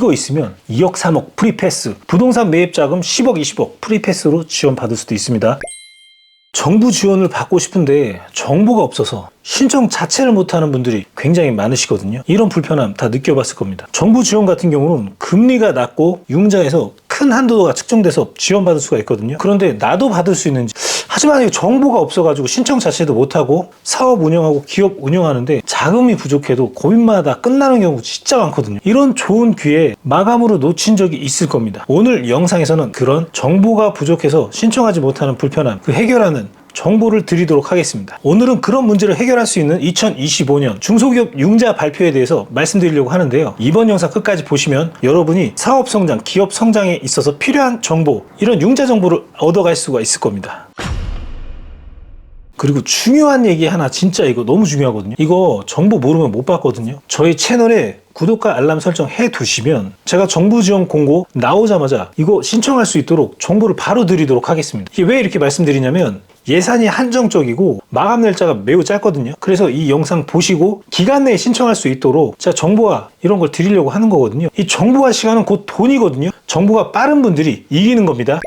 이거 있으면 2억 3억 프리패스 부동산 매입 자금 10억 20억 프리패스로 지원받을 수도 있습니다. 정부 지원을 받고 싶은데 정보가 없어서 신청 자체를 못하는 분들이 굉장히 많으시거든요. 이런 불편함 다 느껴봤을 겁니다. 정부 지원 같은 경우는 금리가 낮고 융자에서 큰 한도가 측정돼서 지원받을 수가 있거든요. 그런데 나도 받을 수 있는지 하지만 정보가 없어가지고 신청 자체도 못하고 사업 운영하고 기업 운영하는데 자금이 부족해도 고민마다 끝나는 경우 진짜 많거든요. 이런 좋은 기회 마감으로 놓친 적이 있을 겁니다. 오늘 영상에서는 그런 정보가 부족해서 신청하지 못하는 불편함 그 해결하는 정보를 드리도록 하겠습니다. 오늘은 그런 문제를 해결할 수 있는 2025년 중소기업 융자 발표에 대해서 말씀드리려고 하는데요. 이번 영상 끝까지 보시면 여러분이 사업 성장, 기업 성장에 있어서 필요한 정보, 이런 융자 정보를 얻어갈 수가 있을 겁니다. 그리고 중요한 얘기 하나 진짜 이거 너무 중요하거든요. 이거 정보 모르면 못 받거든요. 저희 채널에 구독과 알람 설정 해 두시면 제가 정부 지원 공고 나오자마자 이거 신청할 수 있도록 정보를 바로 드리도록 하겠습니다. 이게 왜 이렇게 말씀드리냐면 예산이 한정적이고 마감 날짜가 매우 짧거든요. 그래서 이 영상 보시고 기간 내에 신청할 수 있도록 제가 정보와 이런 걸 드리려고 하는 거거든요. 이 정보와 시간은 곧 돈이거든요. 정보가 빠른 분들이 이기는 겁니다.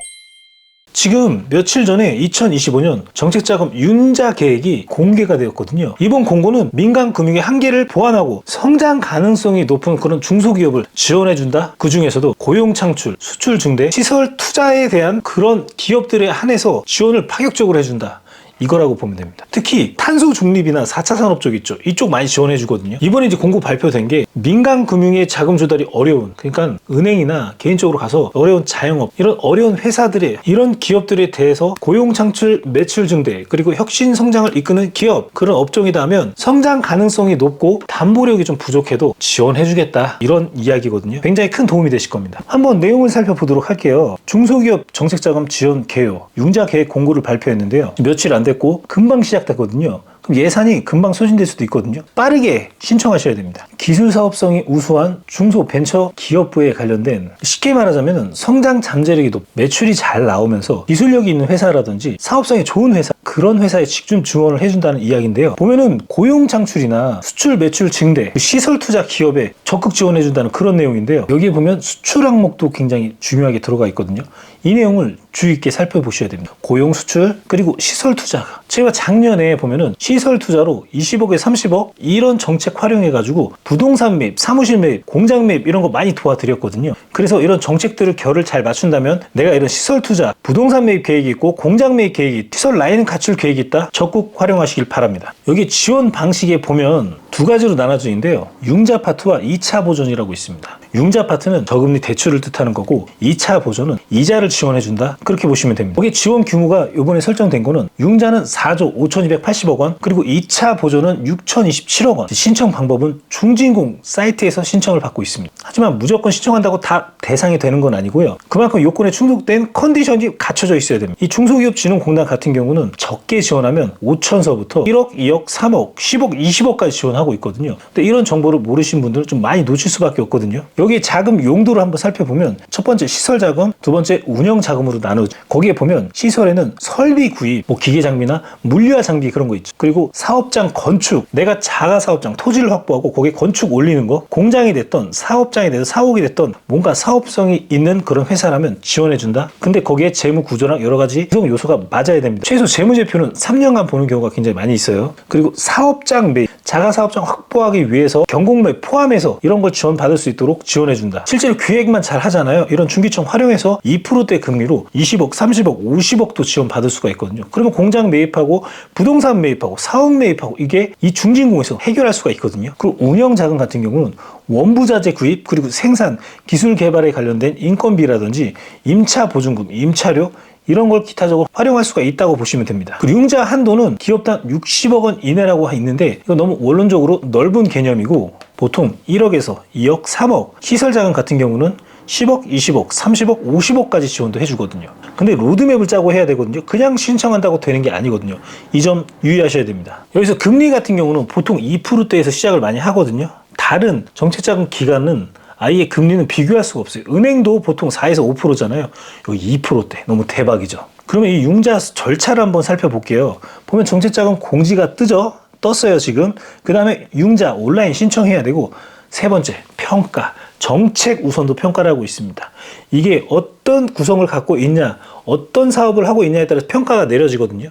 지금 며칠 전에 2025년 정책자금 윤자 계획이 공개가 되었거든요. 이번 공고는 민간 금융의 한계를 보완하고 성장 가능성이 높은 그런 중소기업을 지원해준다. 그 중에서도 고용 창출, 수출 증대, 시설 투자에 대한 그런 기업들에 한해서 지원을 파격적으로 해준다. 이거라고 보면 됩니다. 특히 탄소 중립이나 4차 산업 쪽 있죠. 이쪽 많이 지원해 주거든요. 이번에 이제 공고 발표된 게 민간 금융의 자금 조달이 어려운 그러니까 은행이나 개인적으로 가서 어려운 자영업 이런 어려운 회사들의 이런 기업들에 대해서 고용 창출, 매출 증대 그리고 혁신 성장을 이끄는 기업 그런 업종이다 하면 성장 가능성이 높고 담보력이 좀 부족해도 지원해 주겠다. 이런 이야기거든요. 굉장히 큰 도움이 되실 겁니다. 한번 내용을 살펴보도록 할게요. 중소기업 정책자금 지원 개요 융자 계획 공고를 발표했는데요. 며칠 안 됐고 금방 시작됐거든요. 그럼 예산이 금방 소진될 수도 있거든요. 빠르게 신청하셔야 됩니다. 기술 사업성이 우수한 중소 벤처 기업부에 관련된 쉽게 말하자면 성장 잠재력이 높, 매출이 잘 나오면서 기술력이 있는 회사라든지 사업성이 좋은 회사 그런 회사에 직접 지원을 해준다는 이야기인데요. 보면은 고용 창출이나 수출 매출 증대, 시설 투자 기업에 적극 지원해준다는 그런 내용인데요. 여기에 보면 수출 항목도 굉장히 중요하게 들어가 있거든요. 이 내용을 주의 있게 살펴보셔야 됩니다. 고용 수출 그리고 시설 투자. 제가 작년에 보면은 시설 투자로 20억에 30억 이런 정책 활용해 가지고 부동산 매입, 사무실 매입, 공장 매입 이런 거 많이 도와드렸거든요. 그래서 이런 정책들을 결을 잘 맞춘다면 내가 이런 시설 투자, 부동산 매입 계획이 있고 공장 매입 계획이 시설 라인 갖출 계획이 있다. 적극 활용하시길 바랍니다. 여기 지원 방식에 보면 두 가지로 나눠져 있는데요. 융자 파트와 2차 보존이라고 있습니다. 융자 파트는 저금리 대출을 뜻하는 거고 2차 보존은 이자를 지원해 준다. 그렇게 보시면 됩니다. 거기 지원 규모가 이번에 설정된 거는 융자는 4조 5,280억 원, 그리고 2차 보존은 6,027억 원. 신청 방법은 중진공 사이트에서 신청을 받고 있습니다. 하지만 무조건 신청한다고 다 대상이 되는 건 아니고요. 그만큼 요건에 충족된 컨디션이 갖춰져 있어야 됩니다. 이 중소기업진흥공단 같은 경우는 적게 지원하면 5천서부터 1억, 2억, 3억, 10억, 20억까지 지원하고 있거든요. 근데 이런 정보를 모르신 분들은 좀 많이 놓칠 수밖에 없거든요. 여기 자금 용도를 한번 살펴보면 첫 번째 시설 자금, 두 번째 운영 자금으로 나누죠. 거기에 보면 시설에는 설비 구입, 뭐 기계 장비나 물류와 장비 그런 거 있죠. 그리고 사업장 건축, 내가 자가 사업장 토지를 확보하고 거기에 건축 올리는 거, 공장이 됐던 사업장이 돼서 사옥이 됐던 뭔가 사업성이 있는 그런 회사라면 지원해 준다. 근데 거기에 재무 구조랑 여러 가지 구성 요소가 맞아야 됩니다. 최소 재무제표는 3년간 보는 경우가 굉장히 많이 있어요. 그리고 사업장 매입, 자가 사업장 확보하기 위해서 경공매 포함해서 이런 걸 지원받을 수 있도록 지원해 준다. 실제로 기획만 잘 하잖아요. 이런 중기청 활용해서 2%대 금리로 20억, 30억, 50억도 지원받을 수가 있거든요. 그러면 공장 매입하고 부동산 매입하고 사업 매입하고 이게 이 중진공에서 해결할 수가 있거든요. 그리고 운영 자금 같은 경우는 원부자재 구입 그리고 생산 기술 개발에 관련된 인건비라든지 임차 보증금, 임차료 이런 걸 기타적으로 활용할 수가 있다고 보시면 됩니다. 그 융자 한도는 기업당 60억 원 이내라고 있는데 이거 너무 원론적으로 넓은 개념이고 보통 1억에서 2억, 3억 시설 자금 같은 경우는 10억, 20억, 30억, 50억까지 지원도 해주거든요. 근데 로드맵을 짜고 해야 되거든요. 그냥 신청한다고 되는 게 아니거든요. 이 점 유의하셔야 됩니다. 여기서 금리 같은 경우는 보통 2%대에서 시작을 많이 하거든요. 다른 정책자금 기간은 아예 금리는 비교할 수가 없어요. 은행도 보통 4에서 5%잖아요. 여기 2%대. 너무 대박이죠. 그러면 이 융자 절차를 한번 살펴볼게요. 보면 정책자금 공지가 뜨죠? 떴어요, 지금. 그 다음에 융자 온라인 신청해야 되고, 세 번째, 평가. 정책 우선도 평가를 하고 있습니다. 이게 어떤 구성을 갖고 있냐, 어떤 사업을 하고 있냐에 따라서 평가가 내려지거든요.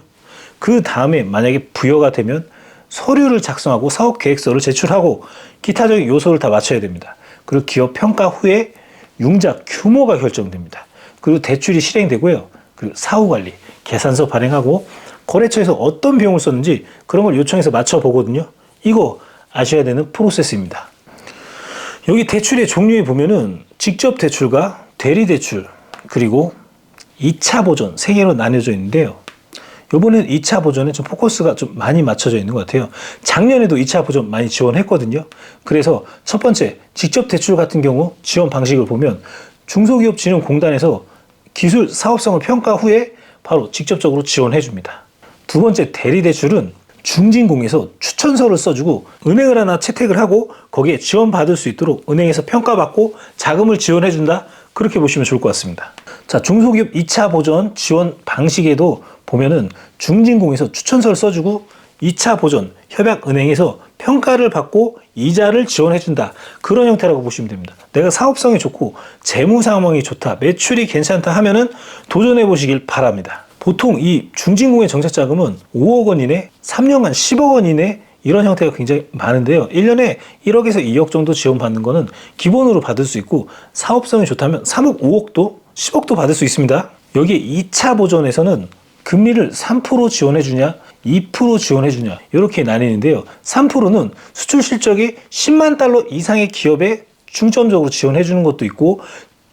그 다음에 만약에 부여가 되면 서류를 작성하고 사업 계획서를 제출하고 기타적인 요소를 다 맞춰야 됩니다. 그리고 기업 평가 후에 융자 규모가 결정됩니다. 그리고 대출이 실행되고요. 그리고 사후 관리, 계산서 발행하고 거래처에서 어떤 비용을 썼는지 그런 걸 요청해서 맞춰 보거든요. 이거 아셔야 되는 프로세스입니다. 여기 대출의 종류에 보면은 직접 대출과 대리 대출 그리고 2차 보전 세 개로 나뉘어져 있는데요. 요번엔 2차 보전에 좀 포커스가 좀 많이 맞춰져 있는 것 같아요. 작년에도 2차 보전 많이 지원했거든요. 그래서 첫 번째, 직접 대출 같은 경우 지원 방식을 보면 중소기업진흥공단에서 기술 사업성을 평가 후에 바로 직접적으로 지원해 줍니다. 두 번째, 대리 대출은 중진공에서 추천서를 써주고 은행을 하나 채택을 하고 거기에 지원받을 수 있도록 은행에서 평가받고 자금을 지원해 준다. 그렇게 보시면 좋을 것 같습니다. 자, 중소기업 2차 보전 지원 방식에도 보면은 중진공에서 추천서를 써주고 2차 보전 협약은행에서 평가를 받고 이자를 지원해 준다. 그런 형태라고 보시면 됩니다. 내가 사업성이 좋고 재무 상황이 좋다, 매출이 괜찮다 하면은 도전해 보시길 바랍니다. 보통 이 중진공의 정책자금은 5억 원 이내, 3년간 10억 원 이내 이런 형태가 굉장히 많은데요. 1년에 1억에서 2억 정도 지원받는 거는 기본으로 받을 수 있고 사업성이 좋다면 3억, 5억도 10억도 받을 수 있습니다. 여기 2차 보전에서는 금리를 3% 지원해 주냐, 2% 지원해 주냐 이렇게 나뉘는데요. 3%는 수출 실적이 10만 달러 이상의 기업에 중점적으로 지원해 주는 것도 있고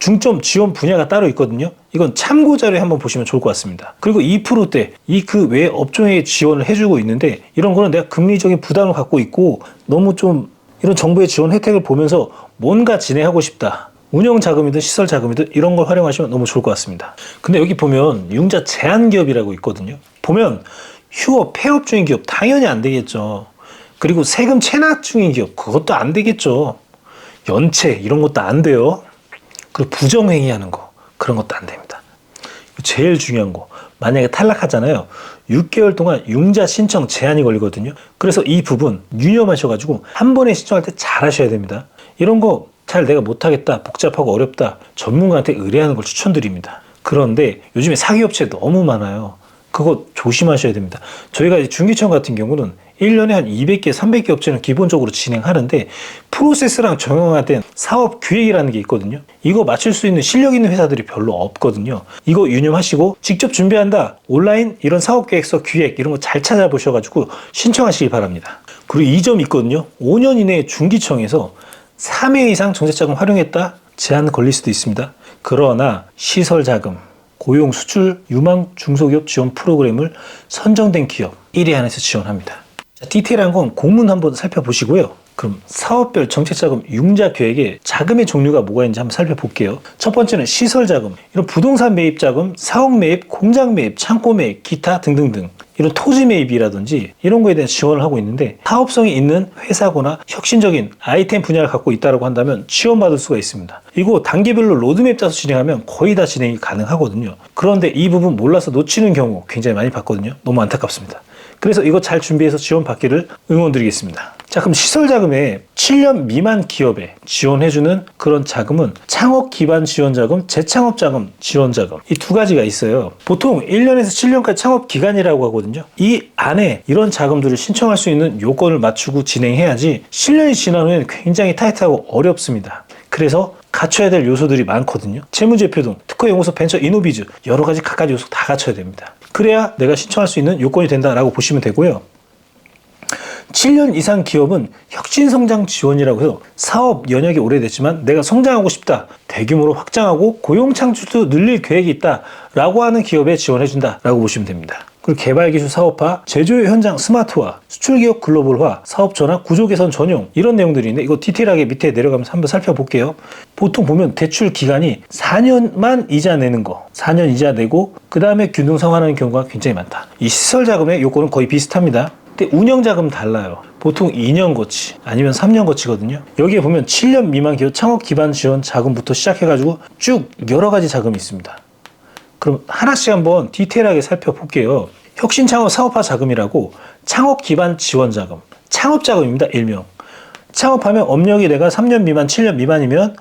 중점 지원 분야가 따로 있거든요. 이건 참고 자료에 한번 보시면 좋을 것 같습니다. 그리고 2%대 이 그 외 업종에 지원을 해주고 있는데 이런 거는 내가 금리적인 부담을 갖고 있고 너무 좀 이런 정부의 지원 혜택을 보면서 뭔가 진행하고 싶다. 운영 자금이든 시설 자금이든 이런 걸 활용하시면 너무 좋을 것 같습니다. 근데 여기 보면 융자 제한 기업이라고 있거든요. 보면 휴업 폐업 중인 기업 당연히 안 되겠죠. 그리고 세금 체납 중인 기업 그것도 안 되겠죠. 연체 이런 것도 안 돼요. 그리고 부정행위하는 거 그런 것도 안 됩니다. 제일 중요한 거 만약에 탈락하잖아요. 6개월 동안 융자 신청 제한이 걸리거든요. 그래서 이 부분 유념하셔가지고 한 번에 신청할 때 잘 하셔야 됩니다. 이런 거 잘 내가 못하겠다, 복잡하고 어렵다, 전문가한테 의뢰하는 걸 추천드립니다. 그런데 요즘에 사기업체 너무 많아요. 그거 조심하셔야 됩니다. 저희가 중기청 같은 경우는 1년에 한 200개, 300개 업체는 기본적으로 진행하는데 프로세스랑 정형화된 사업 기획이라는 게 있거든요. 이거 맞출 수 있는 실력 있는 회사들이 별로 없거든요. 이거 유념하시고 직접 준비한다. 온라인 이런 사업 계획서 기획 이런 거 잘 찾아보셔가지고 신청하시기 바랍니다. 그리고 이 점 있거든요. 5년 이내에 중기청에서 3회 이상 정책자금 활용했다 제한 걸릴 수도 있습니다. 그러나 시설 자금, 고용 수출 유망 중소기업 지원 프로그램을 선정된 기업 1위 안에서 지원합니다. 자, 디테일한 건 공문 한번 살펴보시고요. 그럼 사업별 정책자금 융자 계획에 자금의 종류가 뭐가 있는지 한번 살펴볼게요. 첫 번째는 시설 자금, 이런 부동산 매입 자금, 사옥 매입, 공장 매입, 창고 매입, 기타 등등등. 이런 토지 매입이라든지 이런 거에 대한 지원을 하고 있는데 사업성이 있는 회사거나 혁신적인 아이템 분야를 갖고 있다고 한다면 지원받을 수가 있습니다. 이거 단계별로 로드맵 짜서 진행하면 거의 다 진행이 가능하거든요. 그런데 이 부분 몰라서 놓치는 경우 굉장히 많이 봤거든요. 너무 안타깝습니다. 그래서 이거 잘 준비해서 지원받기를 응원드리겠습니다. 자, 그럼 시설 자금에 7년 미만 기업에 지원해주는 그런 자금은 창업 기반 지원 자금, 재창업 자금, 지원 자금 이 두 가지가 있어요. 보통 1년에서 7년까지 창업 기간이라고 하거든요. 이 안에 이런 자금들을 신청할 수 있는 요건을 맞추고 진행해야지 7년이 지난 후에는 굉장히 타이트하고 어렵습니다. 그래서 갖춰야 될 요소들이 많거든요. 재무제표 등 특허 연구소 벤처 이노비즈 여러 가지 각가지 요소 다 갖춰야 됩니다. 그래야 내가 신청할 수 있는 요건이 된다라고 보시면 되고요. 7년 이상 기업은 혁신성장 지원이라고 해서 사업 연역이 오래됐지만 내가 성장하고 싶다. 대규모로 확장하고 고용 창출도 늘릴 계획이 있다. 라고 하는 기업에 지원해준다. 라고 보시면 됩니다. 그리고 개발 기술 사업화, 제조 현장 스마트화, 수출 기업 글로벌화, 사업 전환, 구조 개선 전용 이런 내용들이 있는데 이거 디테일하게 밑에 내려가면서 한번 살펴볼게요. 보통 보면 대출 기간이 4년만 이자 내는 거, 4년 이자 내고 그 다음에 균등 상환하는 경우가 굉장히 많다. 이 시설 자금의 요건은 거의 비슷합니다. 근데 운영 자금 달라요. 보통 2년 거치 아니면 3년 거치거든요. 여기에 보면 7년 미만 기업 창업 기반 지원 자금부터 시작해가지고 쭉 여러 가지 자금이 있습니다. 그럼 하나씩 한번 디테일하게 살펴볼게요. 혁신 창업 사업화 자금이라고 창업 기반 지원 자금, 창업 자금입니다. 일명. 창업하면 업력이 내가 3년 미만, 7년 미만이면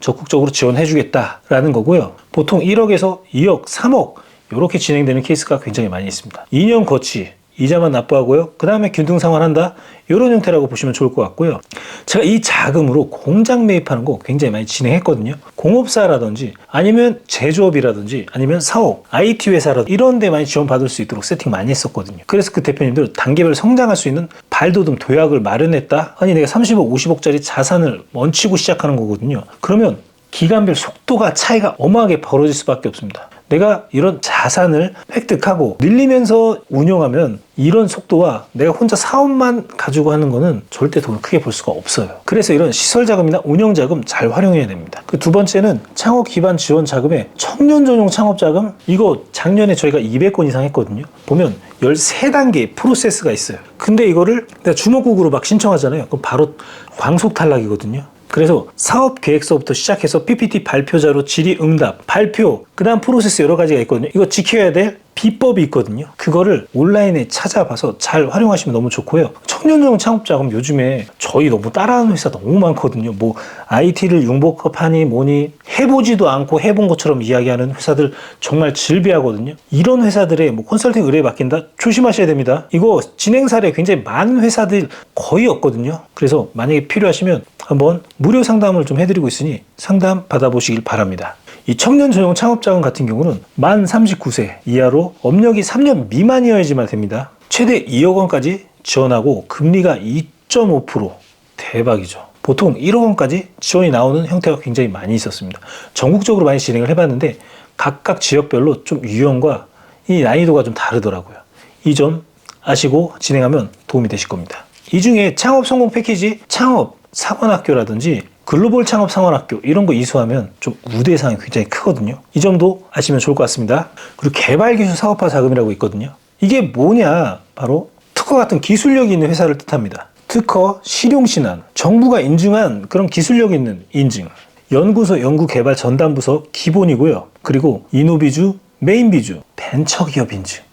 적극적으로 지원해주겠다라는 거고요. 보통 1억에서 2억, 3억 이렇게 진행되는 케이스가 굉장히 많이 있습니다. 2년 거치 이자만 납부하고요. 그 다음에 균등 상환한다. 이런 형태라고 보시면 좋을 것 같고요. 제가 이 자금으로 공장 매입하는 거 굉장히 많이 진행했거든요. 공업사라든지 아니면 제조업이라든지 아니면 사업, IT 회사라 이런 데 많이 지원받을 수 있도록 세팅 많이 했었거든요. 그래서 그 대표님들 단계별 성장할 수 있는 발돋움 도약을 마련했다. 아니 내가 30억, 50억짜리 자산을 얹히고 시작하는 거거든요. 그러면 기간별 속도가 차이가 어마하게 벌어질 수밖에 없습니다. 내가 이런 자산을 획득하고 늘리면서 운영하면 이런 속도와 내가 혼자 사업만 가지고 하는 거는 절대 돈을 크게 벌 수가 없어요. 그래서 이런 시설 자금이나 운영 자금 잘 활용해야 됩니다. 그 두 번째는 창업 기반 지원 자금에 청년 전용 창업 자금 이거 작년에 저희가 200건 이상 했거든요. 보면 13단계 프로세스가 있어요. 근데 이거를 내가 주먹국으로 막 신청하잖아요. 그럼 바로 광속 탈락이거든요. 그래서 사업 계획서부터 시작해서 PPT 발표자로 질의 응답, 발표, 그 다음 프로세스 여러 가지가 있거든요. 이거 지켜야 될 비법이 있거든요. 그거를 온라인에 찾아봐서 잘 활용하시면 너무 좋고요. 청년용 창업자금 요즘에 저희 너무 따라하는 회사 너무 많거든요. 뭐 IT를 융복하니 뭐니 해보지도 않고 해본 것처럼 이야기하는 회사들 정말 질비하거든요. 이런 회사들의 뭐 컨설팅 의뢰 맡긴다? 조심하셔야 됩니다. 이거 진행 사례 굉장히 많은 회사들 거의 없거든요. 그래서 만약에 필요하시면 한번 무료 상담을 좀 해드리고 있으니 상담 받아보시길 바랍니다. 이 청년 전용 창업자금 같은 경우는 만 39세 이하로 업력이 3년 미만이어야지만 됩니다. 최대 2억 원까지 지원하고 금리가 2.5% 대박이죠. 보통 1억 원까지 지원이 나오는 형태가 굉장히 많이 있었습니다. 전국적으로 많이 진행을 해봤는데 각각 지역별로 좀 유형과 이 난이도가 좀 다르더라고요. 이 점 아시고 진행하면 도움이 되실 겁니다. 이 중에 창업 성공 패키지, 창업 사관학교라든지 글로벌 창업 상원학교 이런 거 이수하면 좀 우대상이 굉장히 크거든요. 이 점도 아시면 좋을 것 같습니다. 그리고 개발기술 사업화 자금이라고 있거든요. 이게 뭐냐? 바로 특허 같은 기술력이 있는 회사를 뜻합니다. 특허, 실용신안, 정부가 인증한 그런 기술력 있는 인증, 연구소 연구개발 전담부서 기본이고요. 그리고 이노비주, 메인비주, 벤처기업 인증.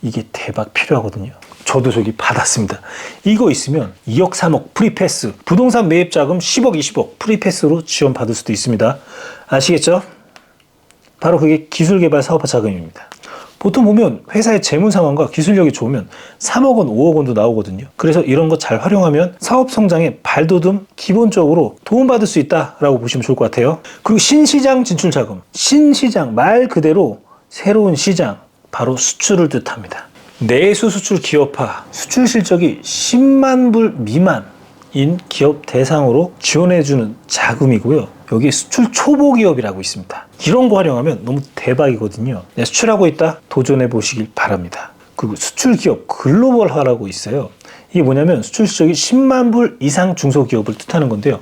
이게 대박 필요하거든요. 저도 저기 받았습니다. 이거 있으면 2억, 3억 프리패스, 부동산 매입 자금 10억, 20억 프리패스로 지원받을 수도 있습니다. 아시겠죠? 바로 그게 기술개발 사업화 자금입니다. 보통 보면 회사의 재무 상황과 기술력이 좋으면 3억 원, 5억 원도 나오거든요. 그래서 이런 거 잘 활용하면 사업 성장에 발돋움 기본적으로 도움받을 수 있다라고 보시면 좋을 것 같아요. 그리고 신시장 진출 자금. 신시장 말 그대로 새로운 시장 바로 수출을 뜻합니다. 내수 수출 기업화 수출 실적이 10만 불 미만인 기업 대상으로 지원해주는 자금이고요. 여기 수출 초보 기업이라고 있습니다. 이런 거 활용하면 너무 대박이거든요. 네, 수출하고 있다 도전해 보시길 바랍니다. 그리고 수출 기업 글로벌화라고 있어요. 이게 뭐냐면 수출 실적이 10만 불 이상 중소기업을 뜻하는 건데요.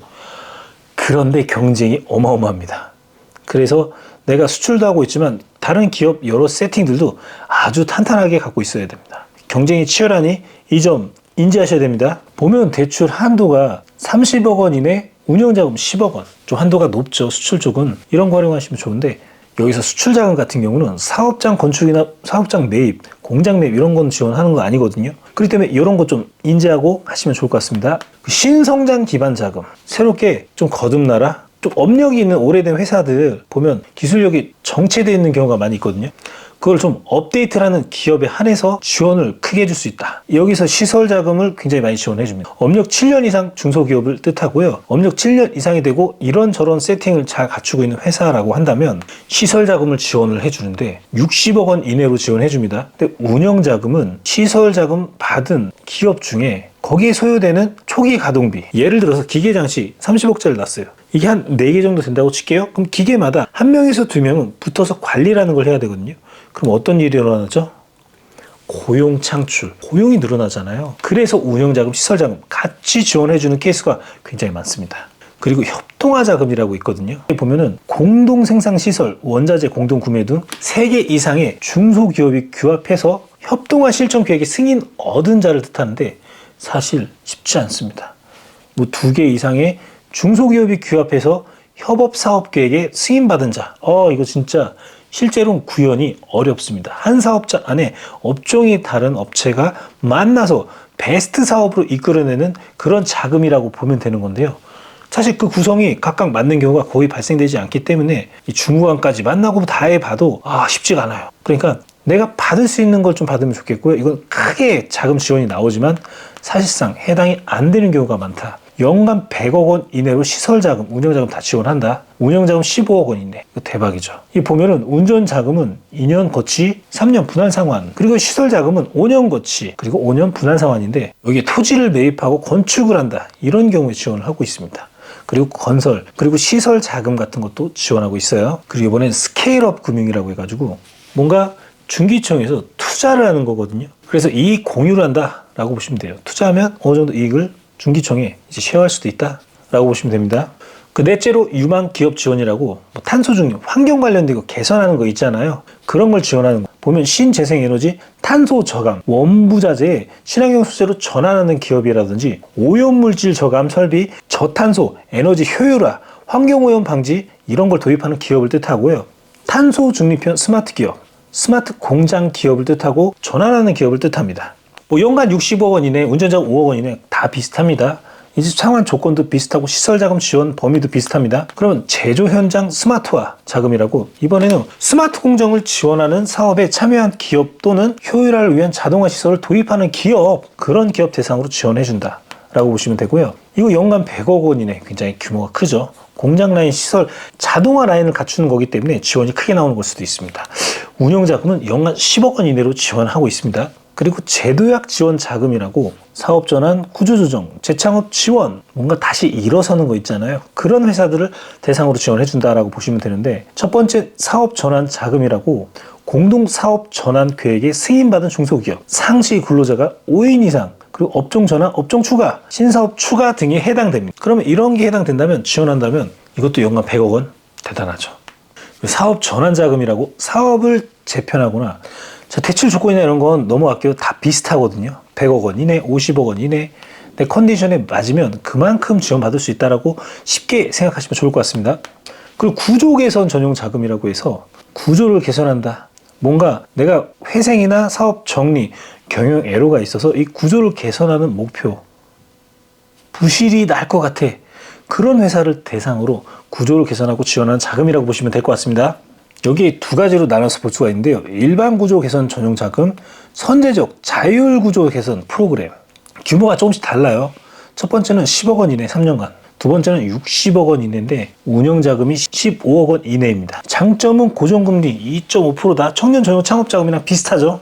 그런데 경쟁이 어마어마합니다. 그래서 내가 수출도 하고 있지만 다른 기업 여러 세팅들도 아주 탄탄하게 갖고 있어야 됩니다. 경쟁이 치열하니 이 점 인지하셔야 됩니다. 보면 대출 한도가 30억 원 이내 운영자금 10억 원. 좀 한도가 높죠. 수출 쪽은. 이런 거 활용하시면 좋은데 여기서 수출 자금 같은 경우는 사업장 건축이나 사업장 매입, 공장 매입 이런 건 지원하는 거 아니거든요. 그렇기 때문에 이런 거 좀 인지하고 하시면 좋을 것 같습니다. 그 신성장 기반 자금. 새롭게 좀 거듭나라. 좀 업력이 있는 오래된 회사들 보면 기술력이 정체되어 있는 경우가 많이 있거든요. 그걸 좀 업데이트를 하는 기업에 한해서 지원을 크게 해줄 수 있다. 여기서 시설 자금을 굉장히 많이 지원해 줍니다. 업력 7년 이상 중소기업을 뜻하고요. 업력 7년 이상이 되고 이런저런 세팅을 잘 갖추고 있는 회사라고 한다면 시설 자금을 지원을 해 주는데 60억 원 이내로 지원해 줍니다. 근데 운영 자금은 시설 자금 받은 기업 중에 거기에 소요되는 초기 가동비 예를 들어서 기계 장치 30억짜리 났어요 이게 한 4개 정도 된다고 칠게요 그럼 기계마다 한 명에서 두 명은 붙어서 관리라는 걸 해야 되거든요 그럼 어떤 일이 일어나죠? 고용 창출, 고용이 늘어나잖아요. 그래서 운영자금, 시설자금 같이 지원해주는 케이스가 굉장히 많습니다. 그리고 협동화 자금이라고 있거든요. 보면은 공동 생산 시설, 원자재 공동 구매 등 3개 이상의 중소기업이 규합해서 협동화 실천 계획의 승인 얻은 자를 뜻하는데 사실 쉽지 않습니다. 뭐 두 개 이상의 중소기업이 규합해서 협업 사업 계획에 승인 받은 자. 어, 이거 진짜 실제로는 구현이 어렵습니다. 한 사업자 안에 업종이 다른 업체가 만나서 베스트 사업으로 이끌어내는 그런 자금이라고 보면 되는 건데요. 사실 그 구성이 각각 맞는 경우가 거의 발생되지 않기 때문에 이 중후반까지 만나고 다 해봐도 아 쉽지가 않아요. 그러니까 내가 받을 수 있는 걸 좀 받으면 좋겠고요. 이건 크게 자금 지원이 나오지만 사실상 해당이 안 되는 경우가 많다. 연간 100억 원 이내로 시설 자금, 운영 자금 다 지원한다. 운영 자금 15억 원 이내. 이거 대박이죠. 이 보면은 운전 자금은 2년 거치, 3년 분할 상환. 그리고 시설 자금은 5년 거치, 그리고 5년 분할 상환인데 여기에 토지를 매입하고 건축을 한다. 이런 경우에 지원을 하고 있습니다. 그리고 건설, 그리고 시설 자금 같은 것도 지원하고 있어요. 그리고 이번엔 스케일업 금융이라고 해가지고 뭔가 중기청에서 투자를 하는 거거든요. 그래서 이익 공유를 한다라고 보시면 돼요. 투자하면 어느 정도 이익을 중기청에 이제 쉐어할 수도 있다라고 보시면 됩니다. 그 넷째로 유망 기업 지원이라고 뭐 탄소 중립, 환경 관련된 거 개선하는 거 있잖아요. 그런 걸 지원하는 거. 보면 신재생 에너지, 탄소 저감, 원부자재, 친환경 소재로 전환하는 기업이라든지 오염물질 저감 설비, 저탄소, 에너지 효율화, 환경오염 방지 이런 걸 도입하는 기업을 뜻하고요. 탄소 중립형 스마트 기업, 스마트 공장 기업을 뜻하고 전환하는 기업을 뜻합니다. 뭐 연간 60억 원 이내, 운전자금 5억 원 이내 다 비슷합니다. 이제 상환 조건도 비슷하고 시설 자금 지원 범위도 비슷합니다. 그러면 제조 현장 스마트화 자금이라고 이번에는 스마트 공정을 지원하는 사업에 참여한 기업 또는 효율화를 위한 자동화 시설을 도입하는 기업 그런 기업 대상으로 지원해 준다. 라고 보시면 되고요. 이거 연간 100억 원 이내 굉장히 규모가 크죠. 공장 라인 시설 자동화 라인을 갖추는 거기 때문에 지원이 크게 나오는 걸 수도 있습니다. 운영 자금은 연간 10억 원 이내로 지원하고 있습니다. 그리고 제도약 지원 자금이라고 사업 전환, 구조 조정, 재창업 지원, 뭔가 다시 일어서는 거 있잖아요. 그런 회사들을 대상으로 지원해 준다라고 보시면 되는데 첫 번째 사업 전환 자금이라고 공동 사업 전환 계획에 승인받은 중소기업, 상시 근로자가 5인 이상 그리고 업종 전환, 업종 추가, 신사업 추가 등이 해당됩니다. 그러면 이런 게 해당된다면 지원한다면 이것도 연간 100억 원 대단하죠. 사업 전환 자금이라고 사업을 재편하거나 자, 대출 조건이나 이런 건 넘어갈게요. 다 비슷하거든요. 100억 원 이내, 50억 원 이내. 내 컨디션에 맞으면 그만큼 지원받을 수 있다라고 쉽게 생각하시면 좋을 것 같습니다. 그리고 구조 개선 전용 자금이라고 해서 구조를 개선한다. 뭔가 내가 회생이나 사업 정리, 경영 애로가 있어서 이 구조를 개선하는 목표, 부실이 날 것 같아. 그런 회사를 대상으로 구조를 개선하고 지원하는 자금이라고 보시면 될 것 같습니다. 여기 두 가지로 나눠서 볼 수가 있는데요. 일반 구조 개선 전용 자금, 선제적 자율 구조 개선 프로그램. 규모가 조금씩 달라요. 첫 번째는 10억 원 이내 3년간. 두 번째는 60억 원 이내인데 운영 자금이 15억 원 이내입니다. 장점은 고정금리 2.5%다. 청년 전용 창업 자금이랑 비슷하죠.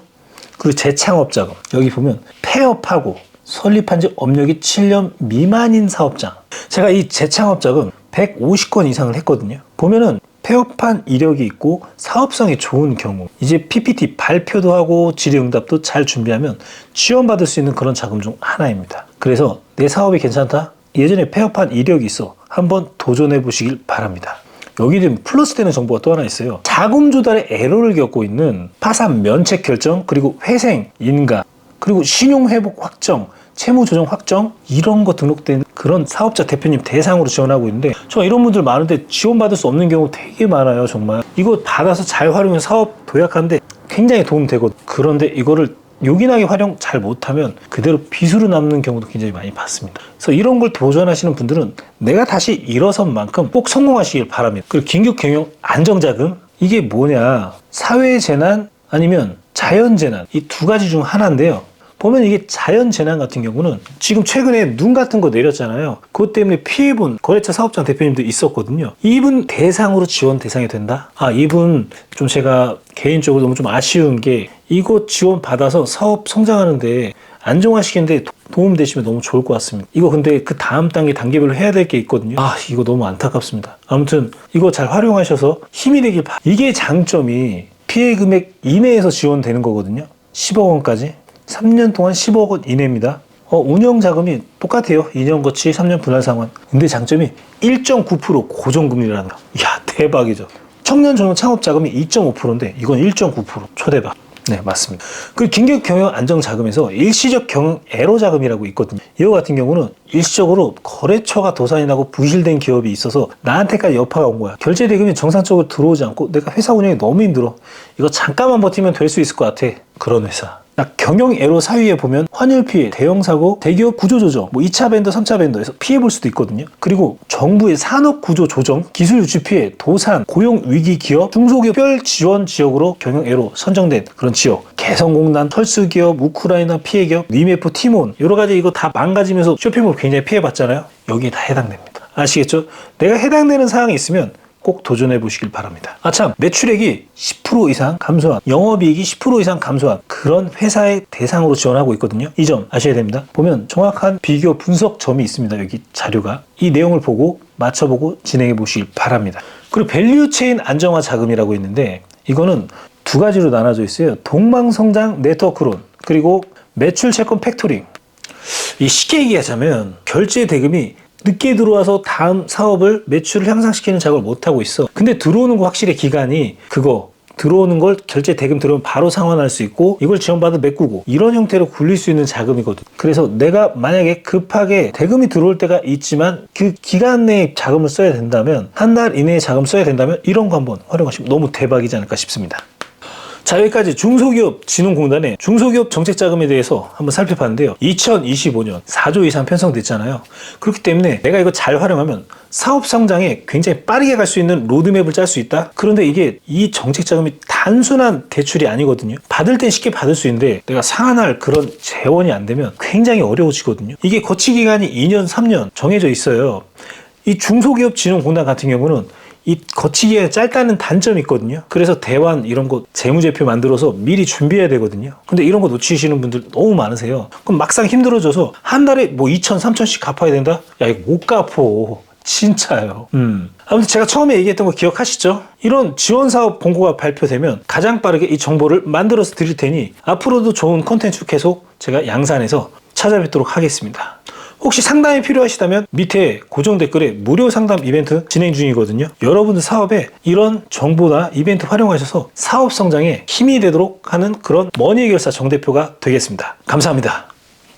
그리고 재창업 자금. 여기 보면 폐업하고 설립한 지 업력이 7년 미만인 사업장. 제가 이 재창업 자금 150건 이상을 했거든요. 보면은 폐업한 이력이 있고 사업성이 좋은 경우 이제 PPT 발표도 하고 질의응답도 잘 준비하면 지원받을 수 있는 그런 자금 중 하나입니다. 그래서 내 사업이 괜찮다? 예전에 폐업한 이력이 있어. 한번 도전해 보시길 바랍니다. 여기는 플러스 되는 정보가 또 하나 있어요. 자금 조달에 에러를 겪고 있는 파산 면책 결정 그리고 회생 인가 그리고 신용 회복 확정 채무 조정 확정 이런 거 등록된 그런 사업자 대표님 대상으로 지원하고 있는데 저 이런 분들 많은데 지원받을 수 없는 경우 되게 많아요 정말 이거 받아서 잘 활용해 사업 도약하는데 굉장히 도움 되고 그런데 이거를 요긴하게 활용 잘 못하면 그대로 빚으로 남는 경우도 굉장히 많이 봤습니다. 그래서 이런 걸 도전하시는 분들은 내가 다시 일어선 만큼 꼭 성공하시길 바랍니다. 그리고 긴급 경영 안정자금 이게 뭐냐 사회 재난 아니면 자연 재난 이 두 가지 중 하나인데요. 보면 이게 자연 재난 같은 경우는 지금 최근에 눈 같은 거 내렸잖아요. 그것 때문에 피해본 거래처 사업장 대표님도 있었거든요. 이분 대상으로 지원 대상이 된다? 아, 이분 좀 제가 개인적으로 너무 좀 아쉬운 게 이거 지원 받아서 사업 성장하는데 안정화시키는데 도움 되시면 너무 좋을 것 같습니다. 이거 근데 그 다음 단계 단계별로 해야 될 게 있거든요. 아, 이거 너무 안타깝습니다. 아무튼 이거 잘 활용하셔서 힘이 되길 바... 이게 장점이 피해 금액 이내에서 지원되는 거거든요. 10억 원까지. 3년 동안 15억 원 이내입니다. 어, 운영 자금이 똑같아요. 2년 거치 3년 분할 상환. 근데 장점이 1.9% 고정금리라는 거. 이야, 대박이죠. 청년 전용 창업 자금이 2.5%인데 이건 1.9% 초대박. 네, 맞습니다. 그 긴급 경영 안정 자금에서 일시적 경영 애로 자금이라고 있거든요. 이거 같은 경우는 일시적으로 거래처가 도산이 나고 부실된 기업이 있어서 나한테까지 여파가 온 거야. 결제 대금이 정상적으로 들어오지 않고 내가 회사 운영이 너무 힘들어. 이거 잠깐만 버티면 될 수 있을 것 같아. 그런 회사. 나 경영애로 사위에 보면 환율 피해, 대형 사고, 대기업 구조 조정, 뭐 2차 밴더, 3차 밴더에서 피해 볼 수도 있거든요. 그리고 정부의 산업 구조 조정, 기술 유치 피해, 도산, 고용 위기 기업, 중소기업 특별 지원 지역으로 경영애로 선정된 그런 지역. 개성공단, 철수기업, 우크라이나 피해 기업, 위메프, 티몬 여러 가지 이거 다 망가지면서 쇼핑몰 굉장히 피해 봤잖아요. 여기에 다 해당됩니다. 아시겠죠? 내가 해당되는 사항이 있으면 꼭 도전해 보시길 바랍니다. 아참 매출액이 10% 이상 감소한 영업이익이 10% 이상 감소한 그런 회사의 대상으로 지원하고 있거든요. 이 점 아셔야 됩니다. 보면 정확한 비교 분석 점이 있습니다. 여기 자료가 이 내용을 보고 맞춰보고 진행해 보시길 바랍니다. 그리고 밸류 체인 안정화 자금이라고 있는데 이거는 두 가지로 나눠져 있어요. 동망성장 네트워크론 그리고 매출 채권 팩토링 이 쉽게 얘기하자면 결제 대금이 늦게 들어와서 다음 사업을 매출을 향상시키는 작업을 못 하고 있어. 근데 들어오는 거 확실히 기간이 그거 들어오는 걸 결제 대금 들어오면 바로 상환할 수 있고 이걸 지원받아 메꾸고 이런 형태로 굴릴 수 있는 자금이거든. 그래서 내가 만약에 급하게 대금이 들어올 때가 있지만 그 기간 내에 자금을 써야 된다면 한 달 이내에 자금 써야 된다면 이런 거 한번 활용하시면 너무 대박이지 않을까 싶습니다. 자 여기까지 중소기업 진흥공단의 중소기업 정책자금에 대해서 한번 살펴봤는데요. 2025년 4조 이상 편성됐잖아요. 그렇기 때문에 내가 이거 잘 활용하면 사업 성장에 굉장히 빠르게 갈 수 있는 로드맵을 짤 수 있다. 그런데 이게 이 정책 자금이 단순한 대출이 아니거든요. 받을 땐 쉽게 받을 수 있는데 내가 상환할 그런 재원이 안 되면 굉장히 어려워지거든요. 이게 거치 기간이 2년, 3년 정해져 있어요. 이 중소기업 진흥공단 같은 경우는 이 거치기가 짧다는 단점이 있거든요. 그래서 대환 이런 거 재무제표 만들어서 미리 준비해야 되거든요. 근데 이런 거 놓치시는 분들 너무 많으세요. 그럼 막상 힘들어져서 한 달에 뭐 2천, 3천씩 갚아야 된다? 야, 이거 못 갚어. 진짜요. 음. 아무튼 제가 처음에 얘기했던 거 기억하시죠? 이런 지원 사업 공고가 발표되면 가장 빠르게 이 정보를 만들어서 드릴 테니 앞으로도 좋은 콘텐츠 계속 제가 양산해서 찾아뵙도록 하겠습니다. 혹시 상담이 필요하시다면 밑에 고정 댓글에 무료 상담 이벤트 진행 중이거든요. 여러분들 사업에 이런 정보나 이벤트 활용하셔서 사업 성장에 힘이 되도록 하는 그런 머니 해결사 정 대표가 되겠습니다. 감사합니다.